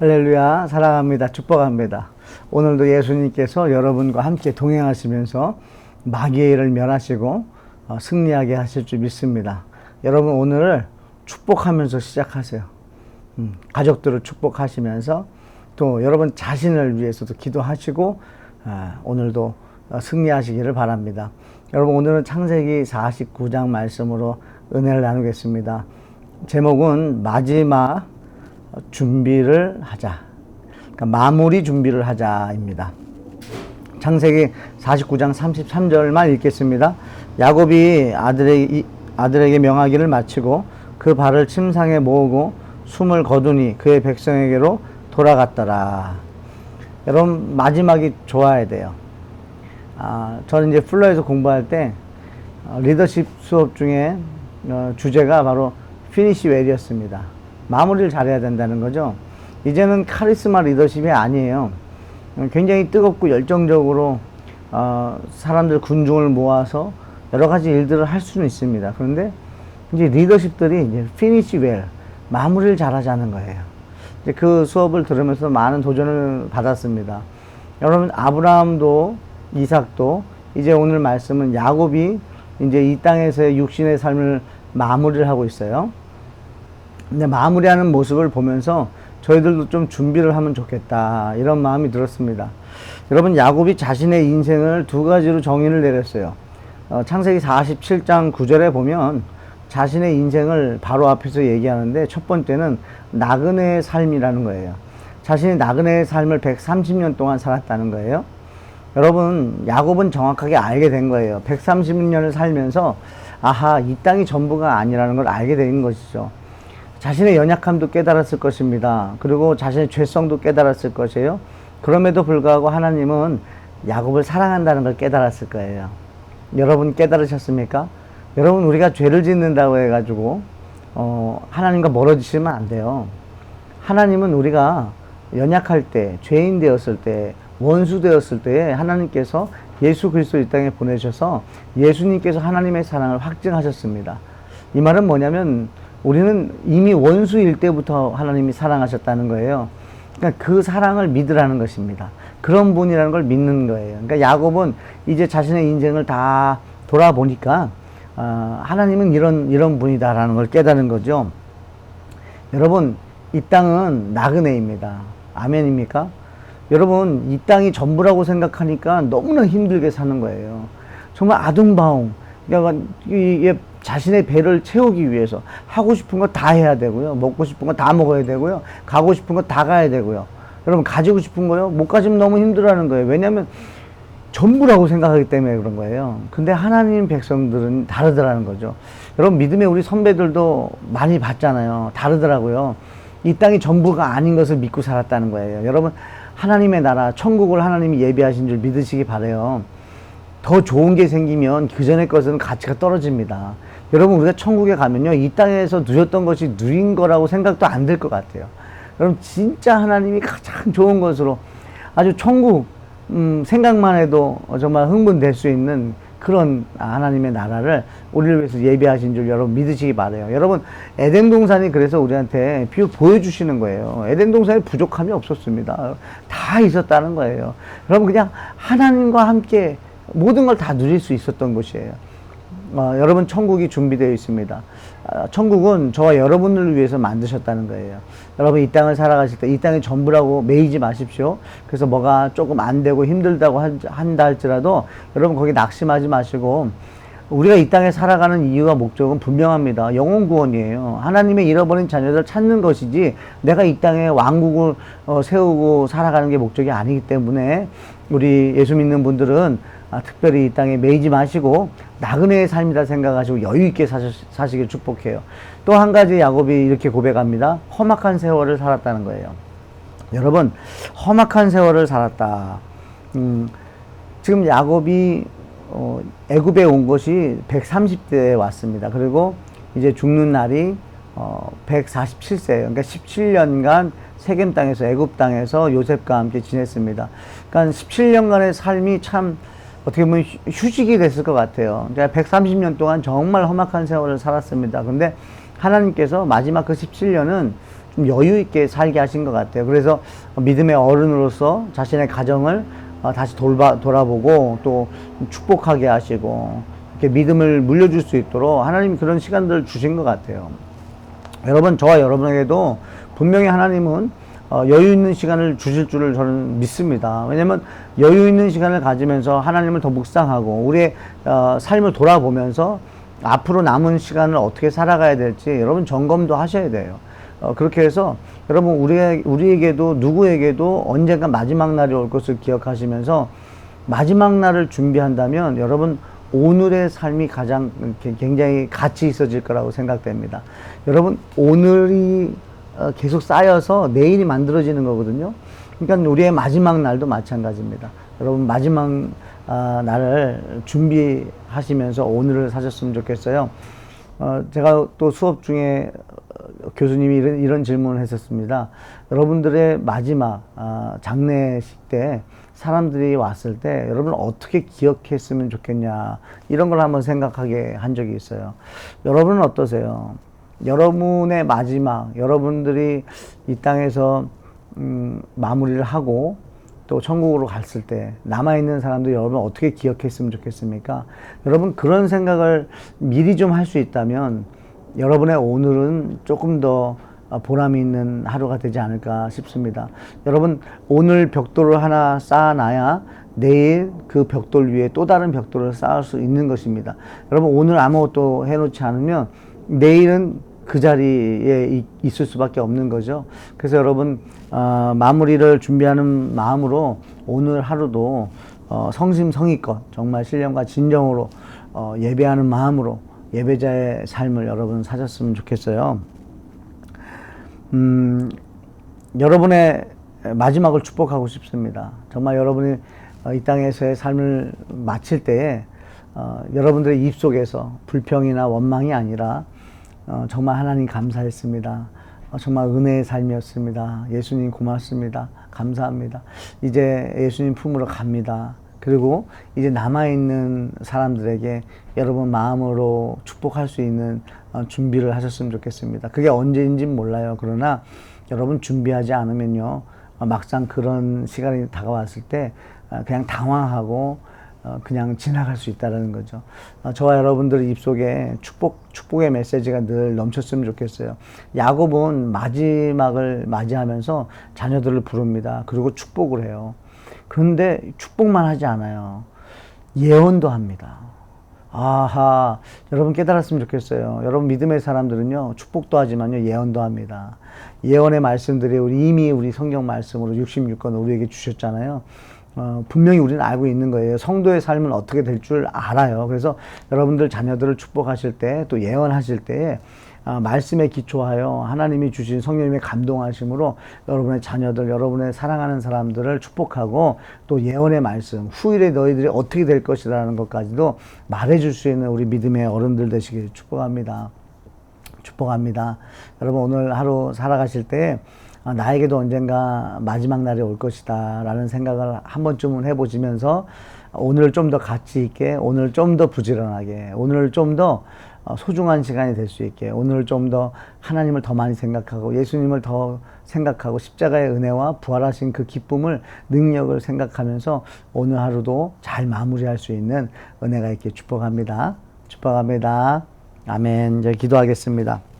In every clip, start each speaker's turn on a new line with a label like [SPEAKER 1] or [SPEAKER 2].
[SPEAKER 1] 할렐루야 사랑합니다 축복합니다. 오늘도 예수님께서 여러분과 함께 동행하시면서 마귀의 일을 멸하시고 어, 승리하게 하실 줄 믿습니다. 여러분 오늘을 축복하면서 시작하세요. 음, 가족들을 축복하시면서 또 여러분 자신을 위해서도 기도하시고 아, 오늘도 어, 승리하시기를 바랍니다. 여러분 오늘은 창세기 49장 말씀으로 은혜를 나누겠습니다. 제목은 마지막 준비를 하자. 그러니까 마무리 준비를 하자입니다. 창세기 49장 33절만 읽겠습니다. 야곱이 아들에게, 아들에게 명하기를 마치고 그 발을 침상에 모으고 숨을 거두니 그의 백성에게로 돌아갔더라. 여러분 마지막이 좋아야 돼요. 아, 저는 이제 플러에서 공부할 때 어, 리더십 수업 중에 어, 주제가 바로 피니시 웰이었습니다. 마무리를 잘해야 된다는 거죠. 이제는 카리스마 리더십이 아니에요. 굉장히 뜨겁고 열정적으로 어, 사람들 군중을 모아서 여러 가지 일들을 할 수는 있습니다. 그런데 이제 리더십들이 이제 피니시 웰 마무리를 잘하자는 거예요. 이제 그 수업을 들으면서 많은 도전을 받았습니다. 여러분 아브라함도 이삭도 이제 오늘 말씀은 야곱이 이제 이 땅에서의 육신의 삶을 마무리를 하고 있어요. 근데 마무리하는 모습을 보면서 저희들도 좀 준비를 하면 좋겠다 이런 마음이 들었습니다. 여러분 야곱이 자신의 인생을 두 가지로 정의를 내렸어요. 어, 창세기 47장 9절에 보면 자신의 인생을 바로 앞에서 얘기하는데 첫 번째는 나그네의 삶이라는 거예요. 자신이 나그네의 삶을 130년 동안 살았다는 거예요. 여러분 야곱은 정확하게 알게 된 거예요. 130년을 살면서 아하 이 땅이 전부가 아니라는 걸 알게 된 것이죠. 자신의 연약함도 깨달았을 것입니다. 그리고 자신의 죄성도 깨달았을 것이에요. 그럼에도 불구하고 하나님은 야곱을 사랑한다는 걸 깨달았을 거예요. 여러분 깨달으셨습니까? 여러분 우리가 죄를 짓는다고 해가지고 어, 하나님과 멀어지시면 안 돼요. 하나님은 우리가 연약할 때, 죄인 되었을 때, 원수 되었을 때 하나님께서 예수 그리스도 이 땅에 보내셔서 예수님께서 하나님의 사랑을 확증하셨습니다. 이 말은 뭐냐면 우리는 이미 원수일 때부터 하나님이 사랑하셨다는 거예요. 그러니까 그 사랑을 믿으라는 것입니다. 그런 분이라는 걸 믿는 거예요. 그러니까 야곱은 이제 자신의 인생을 다 돌아보니까 어, 하나님은 이런 이런 분이다라는 걸 깨달은 거죠. 여러분 이 땅은 나그네입니다. 아멘입니까? 여러분 이 땅이 전부라고 생각하니까 너무나 힘들게 사는 거예요. 정말 아둥바둥. 그러니까 자신의 배를 채우기 위해서 하고 싶은 거 다 해야 되고요. 먹고 싶은 거 다 먹어야 되고요. 가고 싶은 거 다 가야 되고요. 여러분 가지고 싶은 거요? 못 가지면 너무 힘들어하는 거예요. 왜냐하면 전부라고 생각하기 때문에 그런 거예요. 근데 하나님 백성들은 다르더라는 거죠. 여러분 믿음의 우리 선배들도 많이 봤잖아요. 다르더라고요. 이 땅이 전부가 아닌 것을 믿고 살았다는 거예요. 여러분 하나님의 나라 천국을 하나님이 예비하신 줄 믿으시기 바래요. 더 좋은 게 생기면 그 전에 것은 가치가 떨어집니다. 여러분 우리가 천국에 가면요 이 땅에서 누렸던 것이 누린 거라고 생각도 안들것 같아요. 여러분 진짜 하나님이 가장 좋은 것으로 아주 천국 음, 생각만 해도 정말 흥분될 수 있는 그런 하나님의 나라를 우리를 위해서 예비하신 줄 여러분 믿으시기 바래요. 여러분 에덴 동산이 그래서 우리한테 비유 보여주시는 거예요. 에덴 동산에 부족함이 없었습니다. 다 있었다는 거예요. 여러분 그냥 하나님과 함께 모든 걸 다 누릴 수 있었던 곳이에요. 어, 여러분 천국이 준비되어 있습니다. 어, 천국은 저와 여러분을 위해서 만드셨다는 거예요. 여러분 이 땅을 살아가실 때 이 땅이 전부라고 매이지 마십시오. 그래서 뭐가 조금 안 되고 힘들다고 한다 할지라도 여러분 거기 낙심하지 마시고 우리가 이 땅에 살아가는 이유와 목적은 분명합니다. 영혼 구원이에요. 하나님의 잃어버린 자녀들 찾는 것이지 내가 이 땅에 왕국을 어, 세우고 살아가는 게 목적이 아니기 때문에 우리 예수 믿는 분들은 아, 특별히 이 땅에 매이지 마시고 나그네의 삶이다 생각하시고 여유 있게 사시, 길 축복해요. 또 한 가지 야곱이 이렇게 고백합니다. 험악한 세월을 살았다는 거예요. 여러분 험악한 세월을 살았다. 음, 지금 야곱이 어, 애굽에 온 것이 130대에 왔습니다. 그리고 이제 죽는 날이 어, 147세예요. 그러니까 17년간 세겜 땅에서 애굽 땅에서 요셉과 함께 지냈습니다. 그러니까 17년간의 삶이 참 어떻게 보면 휴식이 됐을 것 같아요. 제가 130년 동안 정말 험악한 세월을 살았습니다. 근데 하나님께서 마지막 그 17년은 좀 여유 있게 살게 하신 것 같아요. 그래서 믿음의 어른으로서 자신의 가정을 어, 다시 돌봐, 돌아보고 또 축복하게 하시고 이렇게 믿음을 물려줄 수 있도록 하나님이 그런 시간들을 주신 것 같아요. 여러분, 저와 여러분에게도 분명히 하나님은 어, 여유 있는 시간을 주실 줄을 저는 믿습니다. 왜냐하면 여유 있는 시간을 가지면서 하나님을 더 묵상하고 우리의 어, 삶을 돌아보면서 앞으로 남은 시간을 어떻게 살아가야 될지 여러분 점검도 하셔야 돼요. 어, 그렇게 해서 여러분 우리 우리에게도 누구에게도 언젠가 마지막 날이 올 것을 기억하시면서 마지막 날을 준비한다면 여러분 오늘의 삶이 가장 굉장히 가치 있어질 거라고 생각됩니다. 여러분 오늘이 어, 계속 쌓여서 내일이 만들어지는 거거든요. 그러니까 우리의 마지막 날도 마찬가지입니다. 여러분 마지막 아, 날을 준비하시면서 오늘을 사셨으면 좋겠어요. 어, 제가 또 수업 중에 어, 교수님이 이런, 이런 질문을 했었습니다. 여러분들의 마지막 아, 장례식 때 사람들이 왔을 때 여러분 어떻게 기억했으면 좋겠냐 이런 걸 한번 생각하게 한 적이 있어요. 여러분은 어떠세요? 여러분의 마지막 여러분들이 이 땅에서 음, 마무리를 하고 또 천국으로 갔을 때 남아있는 사람들 여러분 어떻게 기억했으면 좋겠습니까? 여러분 그런 생각을 미리 좀 할 수 있다면 여러분의 오늘은 조금 더 보람이 있는 하루가 되지 않을까 싶습니다. 여러분 오늘 벽돌을 하나 쌓아놔야 내일 그 벽돌 위에 또 다른 벽돌을 쌓을 수 있는 것입니다. 여러분 오늘 아무것도 해놓지 않으면 내일은 그 자리에 있을 수밖에 없는 거죠. 그래서 여러분 어, 마무리를 준비하는 마음으로 오늘 하루도 어, 성심성의껏 정말 신령과 진정으로 어, 예배하는 마음으로 예배자의 삶을 여러분 사셨으면 좋겠어요. 음, 여러분의 마지막을 축복하고 싶습니다. 정말 여러분이 어, 이 땅에서의 삶을 마칠 때에 어, 여러분들의 입 속에서 불평이나 원망이 아니라 어, 정말 하나님 감사했습니다. 어, 정말 은혜의 삶이었습니다. 예수님 고맙습니다. 감사합니다. 이제 예수님 품으로 갑니다. 그리고 이제 남아있는 사람들에게 여러분 마음으로 축복할 수 있는 어, 준비를 하셨으면 좋겠습니다. 그게 언제인지 몰라요. 그러나 여러분 준비하지 않으면요. 어, 막상 그런 시간이 다가왔을 때 어, 그냥 당황하고 어, 그냥 지나갈 수 있다는 거죠. 어, 저와 여러분들 입속에 축복, 축복의 메시지가 늘 넘쳤으면 좋겠어요. 야곱은 마지막을 맞이하면서 자녀들을 부릅니다. 그리고 축복을 해요. 그런데 축복만 하지 않아요. 예언도 합니다. 아하, 여러분 깨달았으면 좋겠어요. 여러분 믿음의 사람들은요, 축복도 하지만요, 예언도 합니다. 예언의 말씀들이 우리 이미 우리 성경 말씀으로 66권 우리에게 주셨잖아요. 어, 분명히 우리는 알고 있는 거예요. 성도의 삶은 어떻게 될 줄 알아요. 그래서 여러분들 자녀들을 축복하실 때 또 예언하실 때 어, 말씀에 기초하여 하나님이 주신 성령님의 감동하심으로 여러분의 자녀들, 여러분의 사랑하는 사람들을 축복하고 또 예언의 말씀, 후일에 너희들이 어떻게 될 것이라는 것까지도 말해줄 수 있는 우리 믿음의 어른들 되시길 축복합니다. 축복합니다. 여러분 오늘 하루 살아가실 때 아, 나에게도 언젠가 마지막 날이 올 것이다 라는 생각을 한 번쯤은 해보시면서 오늘 좀 더 가치 있게 오늘 좀 더 부지런하게 오늘 좀 더 소중한 시간이 될 수 있게 오늘 좀 더 하나님을 더 많이 생각하고 예수님을 더 생각하고 십자가의 은혜와 부활하신 그 기쁨을 능력을 생각하면서 오늘 하루도 잘 마무리할 수 있는 은혜가 있게 축복합니다. 축복합니다. 아멘. 이제 기도하겠습니다.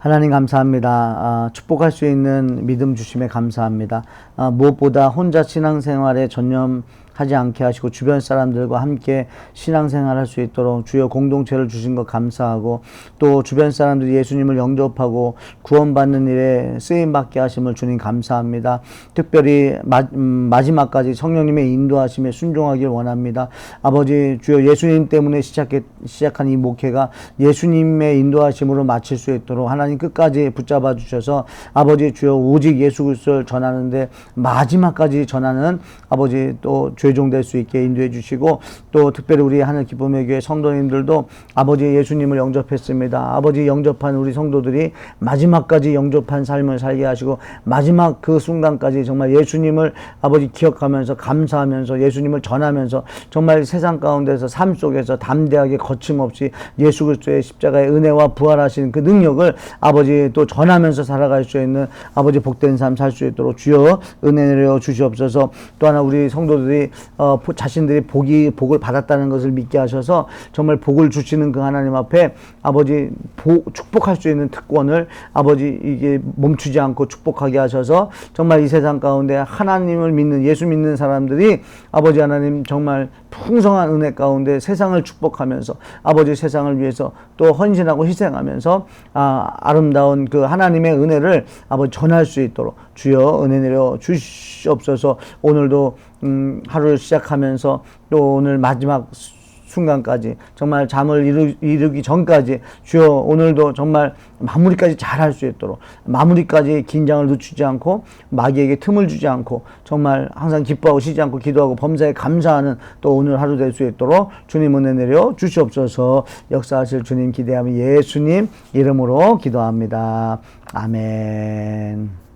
[SPEAKER 1] 하나님 감사합니다. 아, 축복할 수 있는 믿음 주심에 감사합니다. 아, 무엇보다 혼자 신앙생활에 전념 하지 않게 하시고 주변 사람들과 함께 신앙생활 할 수 있도록 주여 공동체를 주신 것 감사하고 또 주변 사람들이 예수님을 영접하고 구원받는 일에 쓰임 받게 하심을 주님 감사합니다. 특별히 마, 음, 지막까지 성령님의 인도하심에 순종하길 원합니다. 아버지 주여 예수님 때문에 시작해, 시작한 이 목회가 예수님의 인도하심으로 마칠 수 있도록 하나님 끝까지 붙잡아 주셔서 아버지 주여 오직 예수 그리스도를 전하는데 마지막까지 전하는 아버지 또 죄. 교종될 수 있게 인도해 주시고 또 특별히 우리 하늘 기쁨의 교회 성도님들도 아버지 예수님을 영접했습니다. 아버지 영접한 우리 성도들이 마지막까지 영접한 삶을 살게 하시고 마지막 그 순간까지 정말 예수님을 아버지 기억하면서 감사하면서 예수님을 전하면서 정말 세상 가운데서 삶 속에서 담대하게 거침없이 예수 그리스도의 십자가의 은혜와 부활하신 그 능력을 아버지 또 전하면서 살아갈 수 있는 아버지 복된 삶 살 수 있도록 주여 은혜 내려 주시옵소서 또 하나 우리 성도들이 어, 보- 자신들이 복이 복을 받았다는 것을 믿게 하셔서 정말 복을 주시는 그 하나님 앞에 아버지 보, 축복할 수 있는 특권을 아버지 이게 멈추지 않고 축복하게 하셔서 정말 이 세상 가운데 하나님을 믿는 예수 믿는 사람들이 아버지 하나님 정말 풍성한 은혜 가운데 세상을 축복하면서 아버지 세상을 위해서 또 헌신하고 희생하면서 아, 아름다운 그 하나님의 은혜를 아버지 전할 수 있도록 주여 은혜 내려 주시옵소서. 오늘도 음, 하루를 시작하면서 또 오늘 마지막 순간까지 정말 잠을 이루, 이루기 전까지 주여 오늘도 정말 마무리까지 잘 할 수 있도록 마무리까지 긴장을 늦추지 않고 마귀에게 틈을 주지 않고 정말 항상 기뻐하고 쉬지 않고 기도하고 범사에 감사하는 또 오늘 하루 될 수 있도록 주님 은혜 내려 주시옵소서 역사하실 주님 기대하며 예수님 이름으로 기도합니다. 아멘.